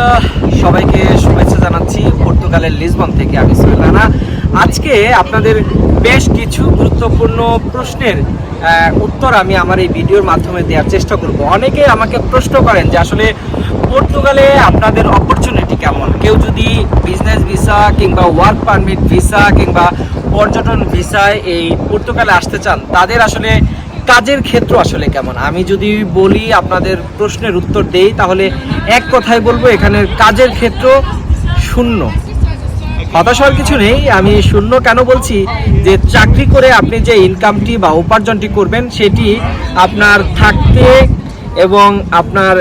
আহ, সবাইকে শুভেচ্ছা জানাচ্ছি পর্তুগালের লিসবন থেকে আমি সোহেল রানা। আজকে আপনাদের বেশ কিছু গুরুত্বপূর্ণ প্রশ্নের উত্তর আমি আমার এই ভিডিওর মাধ্যমে দেওয়ার চেষ্টা করব। অনেকে আমাকে প্রশ্ন করেন যে আসলে পর্তুগালে আপনাদের অপরচুনিটি কেমন? কেউ যদি বিজনেস ভিসা কিংবা ওয়ার্ক পারমিট ভিসা কিংবা পর্যটন ভিসায় এই পর্তুগালে আসতে চান তাদের আসলে কাজের ক্ষেত্র আসলে কেমন? আমি যদি বলি, আপনাদের প্রশ্নের উত্তর দেই, তাহলে এক কথায় বলব, এখানের কাজের ক্ষেত্র শূন্য। হতাশ হওয়ার কিছু নেই, আমি শূন্য কেন বলছি? যে চাকরি করে আপনি যে ইনকামটি বা উপার্জনটি করবেন, সেটি আপনার থাকতে এবং আপনার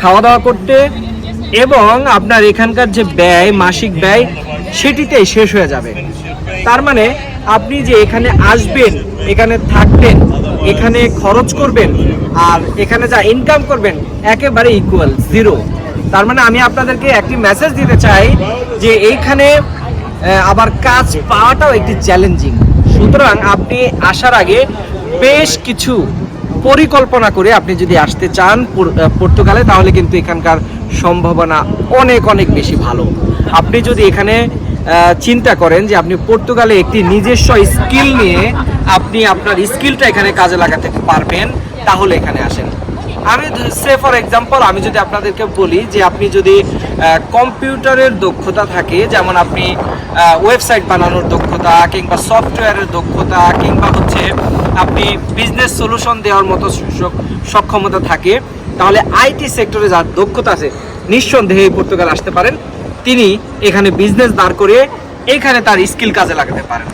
খাওয়া দাওয়া করতে এবং আপনার এখানকার যে ব্যয়, মাসিক ব্যয় সেটিতেই শেষ হয়ে যাবে। তার মানে আপনি যে এখানে আসবেন, এখানে থাকবেন এখানে খরচ করবেন আর এখানে যা ইনকাম করবেন একেবারে ইকুয়াল জিরো তার মানে আমি আপনাদেরকে একটি মেসেজ দিতে চাই যে এইখানে আবার কাজ পাওয়াটাও একটি চ্যালেঞ্জিং সুতরাং আপনি আসার আগে বেশ কিছু পরিকল্পনা করে আপনি যদি আসতে চান পর্তুগালে, তাহলে কিন্তু এখানকার সম্ভাবনা অনেক অনেক বেশি ভালো। আপনি যদি এখানে চিন্তা করেন যে আপনি পর্তুগালে একটি নিজস্ব স্কিল নিয়ে আপনি আপনার স্কিলটা এখানে কাজে লাগাতে পারবেন, তাহলে এখানে আসেন। আমি সে ফর এক্সাম্পল আমি যদি আপনাদেরকে বলি যে আপনি যদি কম্পিউটারের দক্ষতা থাকে, যেমন আপনি ওয়েবসাইট বানানোর দক্ষতা কিংবা সফটওয়্যারের দক্ষতা কিংবা হচ্ছে আপনি বিজনেস সলিউশন দেওয়ার মতো সক্ষমতা থাকে, তাহলে আইটি সেক্টরে যার দক্ষতা আছে, নিঃসন্দেহে পর্তুগাল আসতে পারেন। তিনি এখানে বিজনেস দাঁড় করে এখানে তার স্কিল কাজে লাগাতে পারেন।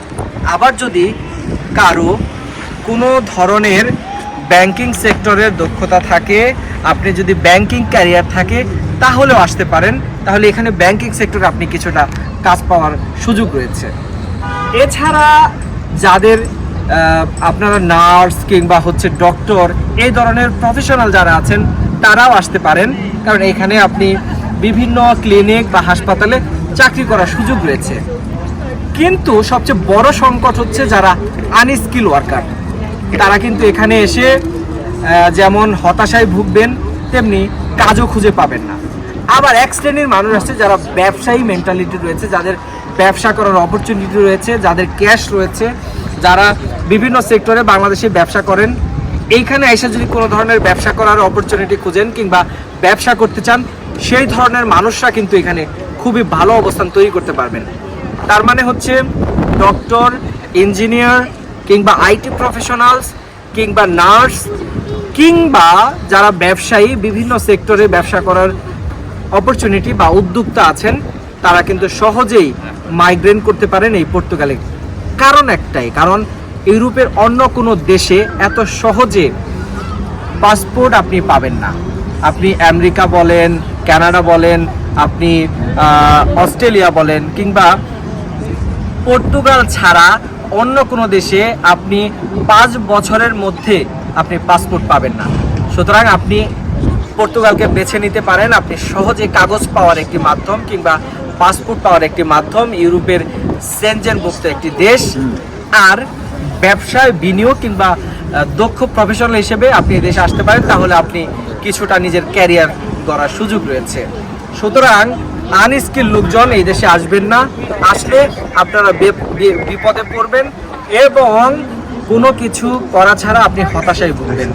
আবার যদি কারও কোনো ধরনের ব্যাংকিং সেক্টরের দক্ষতা থাকে, আপনি যদি ব্যাংকিং ক্যারিয়ার থাকে, তাহলেও আসতে পারেন। তাহলে এখানে ব্যাংকিং সেক্টরে আপনি কিছুটা কাজ পাওয়ার সুযোগ রয়েছে। এছাড়া যাদের আপনারা নার্স কিংবা হচ্ছে ডক্টর এই ধরনের প্রফেশনাল যারা আছেন, তারাও আসতে পারেন। কারণ এখানে আপনি বিভিন্ন ক্লিনিক বা হাসপাতালে চাকরি করার সুযোগ রয়েছে। কিন্তু সবচেয়ে বড় সংকট হচ্ছে যারা আনস্কিল ওয়ার্কার তারা কিন্তু এখানে এসে যেমন হতাশায় ভুগবেন, তেমনি কাজও খুঁজে পাবেন না। আবার এক শ্রেণির মানুষ আছে যারা ব্যবসায়ী মেন্টালিটি রয়েছে, যাদের ব্যবসা করার অপরচুনিটি রয়েছে, যাদের ক্যাশ রয়েছে, যারা বিভিন্ন সেক্টরে বাংলাদেশে ব্যবসা করেন। এইখানে এসে যদি কোনো ধরনের ব্যবসা করার অপরচুনিটি খুঁজেন কিংবা ব্যবসা করতে চান সেই ধরনের মানুষরা কিন্তু এখানে খুবই ভালো অবস্থান তৈরি করতে পারবেন। তার মানে হচ্ছে ডক্টর, ইঞ্জিনিয়ার কিংবা আইটি প্রফেশনালস কিংবা নার্স কিংবা যারা ব্যবসায়ী, বিভিন্ন সেক্টরে ব্যবসা করার অপরচুনিটি বা উদ্যোক্তা আছেন, তারা কিন্তু সহজেই মাইগ্রেন করতে পারেন এই পর্তুগালে। কারণ একটাই, কারণ ইউরোপের অন্য কোনো দেশে এত সহজে পাসপোর্ট আপনি পাবেন না। আপনি আমেরিকা বলেন কানাডা বলেন, আপনি অস্ট্রেলিয়া বলেন, কিংবা পর্তুগাল ছাড়া অন্য কোনো দেশে আপনি পাঁচ বছরের মধ্যে আপনি পাসপোর্ট পাবেন না। সুতরাং আপনি পর্তুগালকে বেছে নিতে পারেন। আপনি সহজে কাগজ পাওয়ার একটি মাধ্যম কিংবা পাসপোর্ট পাওয়ার একটি মাধ্যম। ইউরোপের সেনজেনভুক্ত একটি দেশ। আর ব্যবসায় বিনিয়োগ কিংবা দক্ষ প্রফেশনাল হিসেবে আপনি দেশে আসতে পারেন। তাহলে আপনি কিছুটা নিজের ক্যারিয়ার গড়ার সুযোগ রয়েছে। সুতরাং আনস্কিল লোকজন এই দেশে আসবেন না। আসলে আপনারা বিপদে পড়বেন এবং কোনো কিছু করা ছাড়া আপনি হতাশায় ভুগবেন।